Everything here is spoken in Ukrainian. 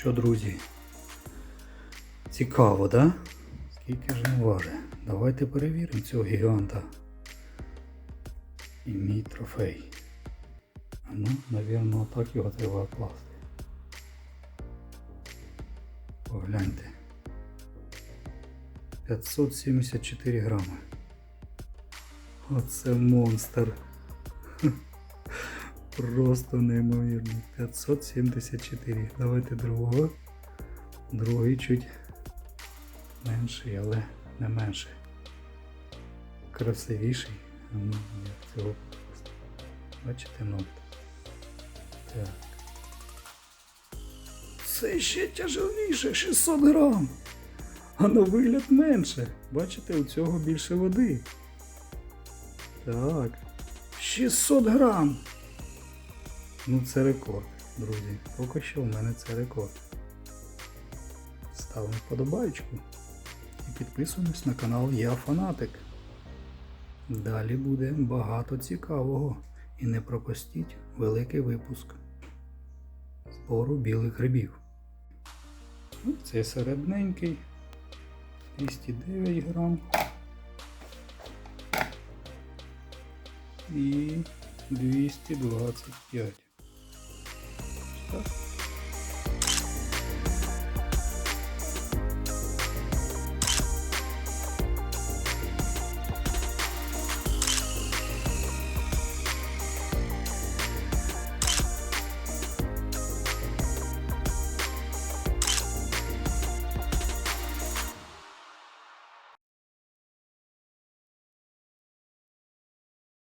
що, друзі? Цікаво, да? Скільки ж він важить? Давайте перевіримо цього гіганта. І мій трофей. Ну, напевно, отак його треба класти. Погляньте. 574 грами. Оце монстр. Просто неймовірно. 574. Давайте другого. Другий чуть менший, але не менший. Красивіший. Ну, як цього. Бачите, ноль. Так. Це ще тяжеліше, 600 грам. А на вигляд менше. Бачите, у цього більше води. Так. 600 грам. Ну це рекорд, друзі. Поки що в мене це рекорд. Ставимо вподобайку і підписуємось на канал Я Фанатик. Далі буде багато цікавого. І не пропустіть великий випуск збору білих грибів. Ну, Це середненький. 209 грам. І 225. Так.